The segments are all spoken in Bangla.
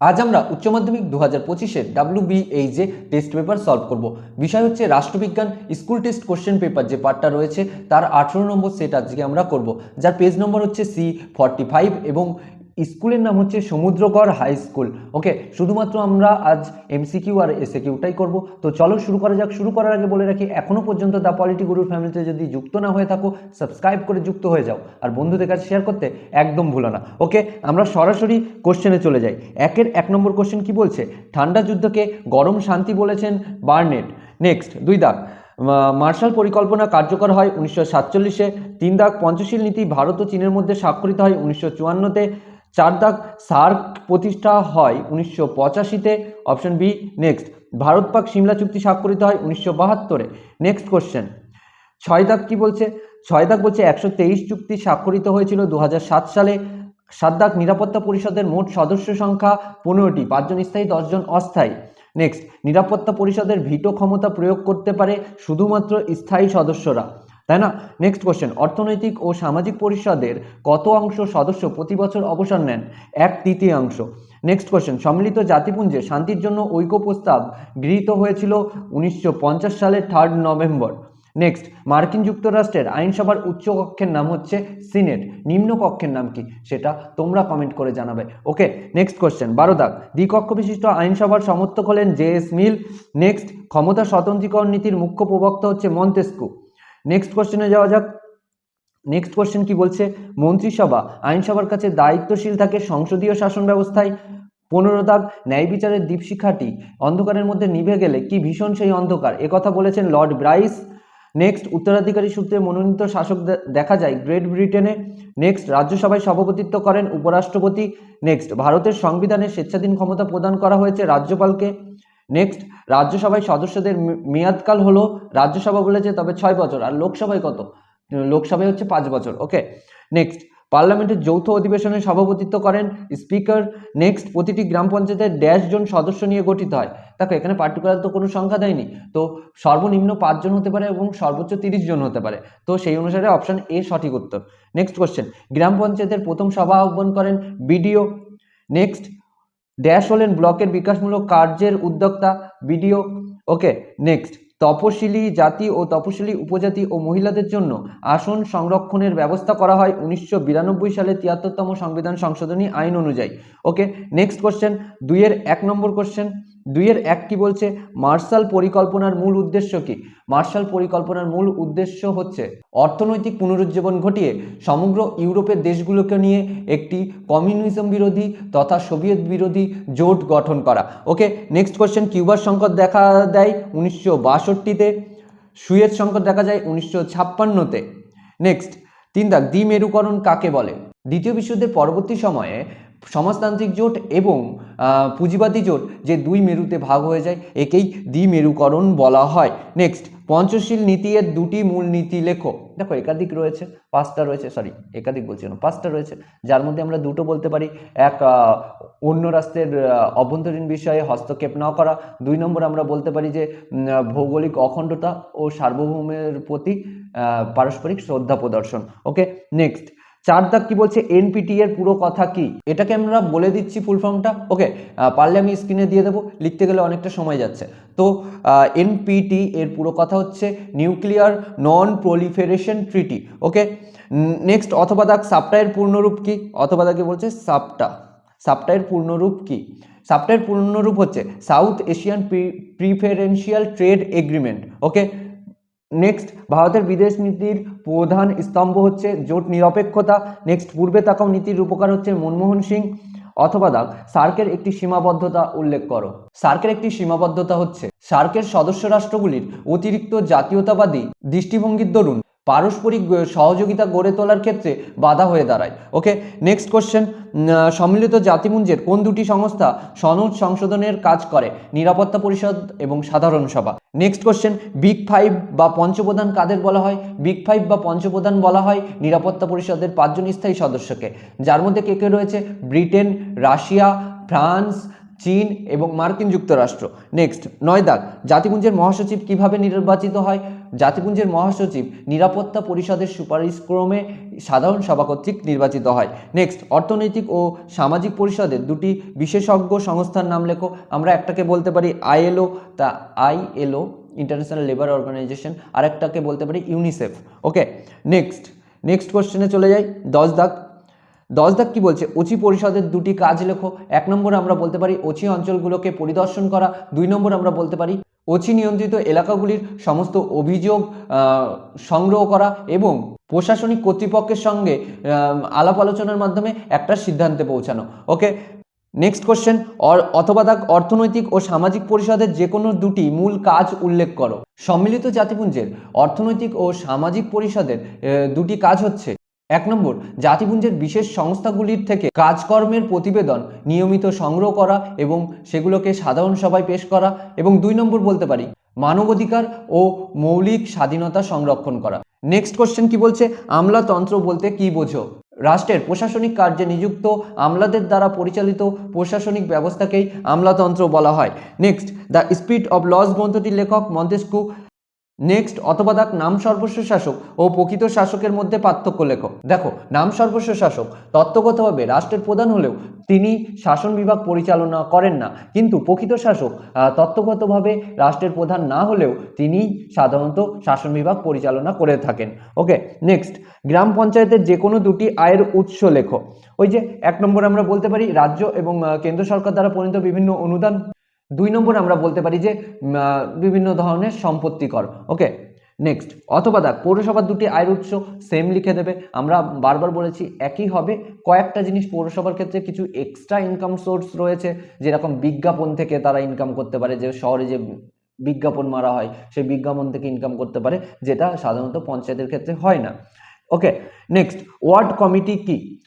আজ আমরা উচ্চ মাধ্যমিক দু হাজার পঁচিশের ডাব্লু বিএইচে টেস্ট পেপার সলভ করব। বিষয় হচ্ছে রাষ্ট্রবিজ্ঞান স্কুল টেস্ট কোশ্চেন পেপার যে পার্টটা রয়েছে, তার আঠেরো নম্বর সেট আজকে আমরা করব। যার পেজ নম্বর হচ্ছে সি ফর্টি ফাইভ এবং স্কুলের নাম হচ্ছে সমুদ্রগড় হাই স্কুল। ওকে শুধুমাত্র আমরা আজ এমসিকিউ আর এসএকিউটাই করব। তো চলো শুরু করা যাক। শুরু করার আগে বলে রাখি এখনও পর্যন্ত দ্য পলিটি গুরুর ফ্যামিলিতে যদি যুক্ত না হয়ে থাকো সাবস্ক্রাইব করে যুক্ত হয়ে যাও। আর বন্ধুদের কাছে শেয়ার করতে একদম ভুলো না। ওকে আমরা সরাসরি কোশ্চেনে চলে যাই। একের এক নম্বর কোশ্চেন কি বলছে? ঠান্ডা যুদ্ধকে গরম শান্তি বলেছেন বার্নেট। নেক্সট দুই দাগ। মার্শাল পরিকল্পনা কার্যকর হয় উনিশশো সাতচল্লিশে। তিন দাগ, পঞ্চশীল নীতি ভারত ও চীনের মধ্যে স্বাক্ষরিত হয় উনিশশো চুয়ান্নতে। চার দাগ সার্ক প্রতিষ্ঠা হয় উনিশশো পঁচাশিতে। Option B, next. Bharat Pak Simla চুক্তি স্বাক্ষরিত হয় উনিশশো বাহাত্তরে। Next question. ছয় দাগ কি বলছে? ছয় দাগ বলছে একশো তেইশ চুক্তি স্বাক্ষরিত হয়েছিল দু সাত সালে। সাত দাগ নিরাপত্তা পরিষদের মোট সদস্য সংখ্যা পনেরোটি, পাঁচজন স্থায়ী, দশজন অস্থায়ী। নেক্সট। নিরাপত্তা পরিষদের ভিটো ক্ষমতা প্রয়োগ করতে পারে শুধুমাত্র স্থায়ী সদস্যরা। তাই না? নেক্সট কোশ্চেন অর্থনৈতিক ও সামাজিক পরিষদের কত অংশ সদস্য প্রতি বছর অবসর নেন? এক তৃতীয়াংশ নেক্সট কোশ্চেন সম্মিলিত জাতিপুঞ্জে শান্তির জন্য ঐক্য প্রস্তাব গৃহীত হয়েছিল উনিশশো পঞ্চাশ সালের থার্ড নভেম্বর নেক্সট মার্কিন যুক্তরাষ্ট্রের আইনসভার উচ্চ কক্ষের নাম হচ্ছে সিনেট। নিম্ন কক্ষের নাম কি? সেটা তোমরা কমেন্ট করে জানাবে। ওকে নেক্সট কোশ্চেন বারো দাগ দ্বিকক্ষ বিশিষ্ট আইনসভার সমর্থক হলেন জে এস মিল। নেক্সট ক্ষমতা স্বতন্ত্রীকরণ নীতির মুখ্য প্রবক্তা হচ্ছে মন্তেস্কু। নেক্সট কোশ্চেনে যাওয়া যাক। নেক্সট কোশ্চেন কি বলছে? মন্ত্রিসভা, আইনসভার কাছে দায়িত্বশীল থাকে সংসদীয় শাসন ব্যবস্থায়। পনেরো দাগ, ন্যায় বিচারের দীপশিখাটি অন্ধকারের মধ্যে নিভে গেলে কি ভীষণ সেই অন্ধকার? একথা বলেছেন লর্ড ব্রাইস। নেক্সট উত্তরাধিকারী সূত্রে মনোনীত শাসক দেখা যায় গ্রেট ব্রিটেনে। নেক্সট রাজ্যসভায় সভাপতিত্ব করেন উপরাষ্ট্রপতি। নেক্সট ভারতের সংবিধানে স্বেচ্ছাধীন ক্ষমতা প্রদান করা হয়েছে রাজ্যপালকে। নেক্সট রাজ্যসভায় সদস্যদের মেয়াদকাল হলো রাজ্যসভা বলেছে, তবে ছয় বছর। আর লোকসভায় কত? লোকসভায় হচ্ছে পাঁচ বছর। ওকে? নেক্সট পার্লামেন্টের যৌথ অধিবেশনে সভাপতিত্ব করেন স্পিকার। নেক্সট প্রতিটি গ্রাম পঞ্চায়েতের ড্যাশ জন সদস্য নিয়ে গঠিত হয়। দেখো, এখানে পার্টিকুলার তো কোনো সংখ্যা দেয়নি। তো সর্বনিম্ন পাঁচজন হতে পারে এবং সর্বোচ্চ তিরিশ জন হতে পারে। তো সেই অনুসারে অপশান এ সঠিক উত্তর। নেক্সট কোশ্চেন গ্রাম পঞ্চায়েতের প্রথম সভা আহ্বান করেন বিডিও। নেক্সট ড্যাশ হলেন ব্লকের বিকাশমূলক কার্যের উদ্যোক্তা, বিডিও। ওকে, নেক্সট। তপশিলি জাতি ও তপশিলি উপজাতি ও মহিলাদের জন্য আসন সংরক্ষণের ব্যবস্থা করা হয় উনিশশো বিরানব্বই সালে তিয়াত্তরতম সংবিধান সংশোধনী আইন অনুযায়ী। ওকে, নেক্সট কোশ্চেন দুইয়ের এক নম্বর কোশ্চেন দুইয়ের এক কি বলছে? মার্শাল পরিকল্পনার মূল উদ্দেশ্য কি? মার্শাল পরিকল্পনার মূল উদ্দেশ্য হচ্ছে অর্থনৈতিক পুনরুজ্জীবন ঘটিয়ে সমগ্র ইউরোপের দেশগুলোকে নিয়ে একটি কমিউনিজম বিরোধী তথা সোভিয়েত বিরোধী জোট গঠন করা। ওকে নেক্সট কোয়েশ্চেন কিউবার সংকট দেখা দেয় উনিশশো বাষট্টিতে সুয়েজ সংকট দেখা যায় উনিশশো ছাপ্পান্নতে। নেক্সট তিন দাগ দ্বিমেরুকরণ কাকে বলে? দ্বিতীয় বিশ্বযুদ্ধের পরবর্তী সময়ে সমাজতান্ত্রিক জোট এবং পুঁজিবাদী জোট যে দুই মেরুতে ভাগ হয়ে যায়, একেই দ্বিমেরুকরণ বলা হয়। নেক্সট পঞ্চশীল নীতি এর দুটি মূল নীতি লেখো। দেখো, একাধিক রয়েছে, পাঁচটা রয়েছে সরি একাধিক বলছি না, পাঁচটা রয়েছে, যার মধ্যে আমরা দুটো বলতে পারি। এক অন্য রাষ্ট্রের অভ্যন্তরীণ বিষয়ে হস্তক্ষেপ না করা। দুই নম্বর আমরা বলতে পারি যে ভৌগোলিক অখণ্ডতা ও সার্বভৌমের প্রতি পারস্পরিক শ্রদ্ধা প্রদর্শন। ওকে নেক্সট চার দাগ কি বলছে? এনপিটি এর পুরো কথা কি? এটাকে আমরা বলে দিচ্ছি ফুল ফর্মটা ওকে পারলে আমি স্ক্রিনে দিয়ে দেবো। লিখতে গেলে অনেকটা সময় যাচ্ছে। তো এনপিটি এর পুরো কথা হচ্ছে nuclear non proliferation treaty okay next অথবা দাগ সাপটায়ের পূর্ণরূপ কি? অথবা দাগে বলছে সাপটা। সাপটায়ের পূর্ণরূপ কি? সাপটায়ের পূর্ণরূপ হচ্ছে South Asian preferential trade agreement okay next ভারতের বিদেশ নীতির প্রধান স্তম্ভ হচ্ছে জোট নিরপেক্ষতা। নেক্সট পূর্বে তাকাও নীতির রূপকার হচ্ছে মনমোহন সিং। অথবা দাগ, সার্কের একটি সীমাবদ্ধতা উল্লেখ করো। সার্কের একটি সীমাবদ্ধতা হচ্ছে সার্কের সদস্য রাষ্ট্রগুলির অতিরিক্ত জাতীয়তাবাদী দৃষ্টিভঙ্গির দরুন পারস্পরিক সহযোগিতা গড়ে তোলার ক্ষেত্রে বাধা হয়ে দাঁড়ায়। ওকে নেক্সট কোশ্চেন সম্মিলিত জাতিপুঞ্জের কোন দুটি সংস্থা সনদ সংশোধনের কাজ করে? নিরাপত্তা পরিষদ এবং সাধারণ সভা। নেক্সট কোশ্চেন বিগ ফাইভ বা পঞ্চপ্রধান কাদের বলা হয়? বিগ ফাইভ বা পঞ্চপ্রধান বলা হয় নিরাপত্তা পরিষদের পাঁচজন স্থায়ী সদস্যকে। যার মধ্যে কে কে রয়েছে? ব্রিটেন, রাশিয়া, ফ্রান্স চীন এবং মার্কিন যুক্তরাষ্ট্র। নেক্সট নয় দাগ, জাতিপুঞ্জের মহাসচিব কীভাবে নির্বাচিত হয়? জাতিপুঞ্জের মহাসচিব নিরাপত্তা পরিষদের সুপারিশক্রমে সাধারণ সভা কর্তৃক নির্বাচিত হয়। নেক্সট অর্থনৈতিক ও সামাজিক পরিষদের দুটি বিশেষজ্ঞ সংস্থার নাম লেখো। আমরা একটাকে বলতে পারি আইএলও, তা আইএলও ইন্টারন্যাশনাল লেবার অর্গানাইজেশন আর একটাকে বলতে পারি ইউনিসেফ। ওকে নেক্সট নেক্সট কোশ্চেনে চলে যাই। দশ দাগ দশ দাগ কি বলছে? ওচি পরিষদের দুটি কাজ লেখো। এক নম্বর আমরা বলতে পারি ওচি অঞ্চলগুলোকে পরিদর্শন করা। দুই নম্বর আমরা বলতে পারি ওচি নিয়ন্ত্রিত এলাকাগুলির সমস্ত অভিযোগ সংগ্রহ করা এবং প্রশাসনিক কর্তৃপক্ষের সঙ্গে আলাপ আলোচনার মাধ্যমে একটা সিদ্ধান্তে পৌঁছানো। ওকে নেক্সট কোশ্চেন অথবা দাগ অর্থনৈতিক ও সামাজিক পরিষদের যে কোনো দুটি মূল কাজ উল্লেখ করো। সম্মিলিত জাতিপুঞ্জের অর্থনৈতিক ও সামাজিক পরিষদের দুটি কাজ হচ্ছে এক নম্বর, জাতিপুঞ্জের বিশেষ সংস্থাগুলির থেকে কাজকর্মের প্রতিবেদন নিয়মিত সংগ্রহ করা এবং সেগুলোকে সাধারণ সভায় পেশ করা এবং দুই নম্বর বলতে পারি, মানবাধিকার ও মৌলিক স্বাধীনতা সংরক্ষণ করা। নেক্সট কোশ্চেন কি বলছে? আমলাতন্ত্র বলতে কি বোঝো? রাষ্ট্রের প্রশাসনিক কার্যে নিযুক্ত আমলাদের দ্বারা পরিচালিত প্রশাসনিক ব্যবস্থাকেই আমলাতন্ত্র বলা হয়। Next the spirit of laws গ্রন্থটির লেখক মন্তেস্কু নেক্সট অথবা দেখ নাম সর্বস্ব শাসক ও প্রকৃত শাসকের মধ্যে পার্থক্য লেখো। দেখো, নাম সর্বস্ব শাসক তত্ত্বগতভাবে রাষ্ট্রের প্রধান হলেও তিনি শাসন বিভাগ পরিচালনা করেন না। কিন্তু প্রকৃত শাসক তত্ত্বগতভাবে রাষ্ট্রের প্রধান না হলেও তিনি সাধারণত শাসন বিভাগ পরিচালনা করে থাকেন। ওকে নেক্সট গ্রাম পঞ্চায়েতের যে কোনো দুটি আয়ের উৎস লেখো। ওই যে এক নম্বর আমরা বলতে পারি রাজ্য এবং কেন্দ্র সরকার দ্বারা পরিণত বিভিন্ন অনুদান দুই নম্বর আমরা বলতে পারি যে বিভিন্ন ধরনের সম্পত্তি কর। ওকে, নেক্সট, অথবা দেখ, পৌরসভার দুটি আয়ের উৎস সেম লিখে দেবে। আমরা বারবার বলেছি একই হবে। কয়েকটা জিনিস পৌরসভার ক্ষেত্রে কিছু এক্সট্রা ইনকাম সোর্স রয়েছে, যেরকম বিজ্ঞাপন থেকে তারা ইনকাম করতে পারে, যে শহরে যে বিজ্ঞাপন মারা হয়, সেই বিজ্ঞাপন থেকে ইনকাম করতে পারে, যেটা সাধারণত পঞ্চায়েতের ক্ষেত্রে হয় না। ওকে, নেক্সট, ওয়ার্ড কমিটি কি?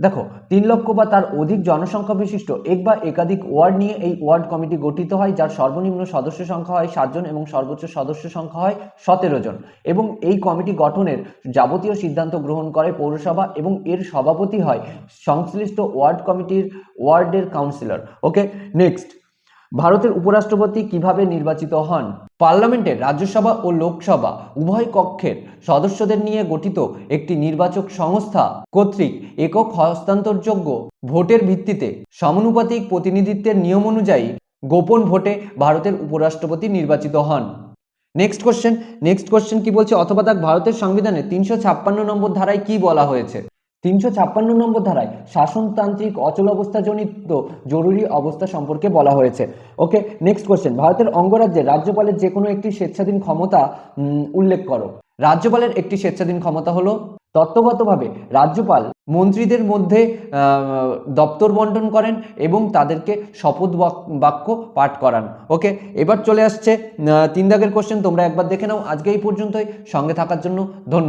দেখো, তিন লক্ষ বা তার অধিক জনসংখ্যা বিশিষ্ট এক বা একাধিক ওয়ার্ড নিয়ে এই ওয়ার্ড কমিটি গঠিত হয়, যার সর্বনিম্ন সদস্য সংখ্যা হয় সাতজন এবং সর্বোচ্চ সদস্য সংখ্যা হয় সতেরো জন। এবং এই কমিটি গঠনের যাবতীয় সিদ্ধান্ত গ্রহণ করে পৌরসভা এবং এর সভাপতি হয় সংশ্লিষ্ট ওয়ার্ড কমিটির ওয়ার্ডের কাউন্সিলর। ওকে, নেক্সট। ভারতের উপরাষ্ট্রপতি কীভাবে নির্বাচিত হন? পার্লামেন্টের রাজ্যসভা ও লোকসভা উভয় কক্ষের সদস্যদের নিয়ে গঠিত একটি নির্বাচক সংস্থা কর্তৃক একক হস্তান্তরযোগ্য ভোটের ভিত্তিতে সমানুপাতিক প্রতিনিধিত্বের নিয়ম অনুযায়ী গোপন ভোটে ভারতের উপরাষ্ট্রপতি নির্বাচিত হন। নেক্সট কোশ্চেন নেক্সট কোশ্চেন কি বলছে? অথবা তাক ভারতের সংবিধানে তিনশো ছাপ্পান্ন নম্বর ধারায় কি বলা হয়েছে? তিনশো ছাপ্পান্ন নম্বর ধারায় শাসনতান্ত্রিক অচল অচলাবস্থাজনিত জরুরি অবস্থা সম্পর্কে বলা হয়েছে। ওকে নেক্সট কোশ্চেন ভারতের অঙ্গরাজ্যে রাজ্যপালের যে কোনো একটি স্বেচ্ছাধীন ক্ষমতা উল্লেখ করো। রাজ্যপালের একটি স্বেচ্ছাধীন ক্ষমতা হলো, তত্ত্বগতভাবে রাজ্যপাল মন্ত্রীদের মধ্যে দপ্তর বন্টন করেন এবং তাদেরকে শপথ বাক- বাক্য পাঠ করান। ওকে, এবার চলে আসছে তিন দাগের কোশ্চেন তোমরা একবার দেখে নাও। আজকে এই পর্যন্তই। সঙ্গে থাকার জন্য ধন্যবাদ।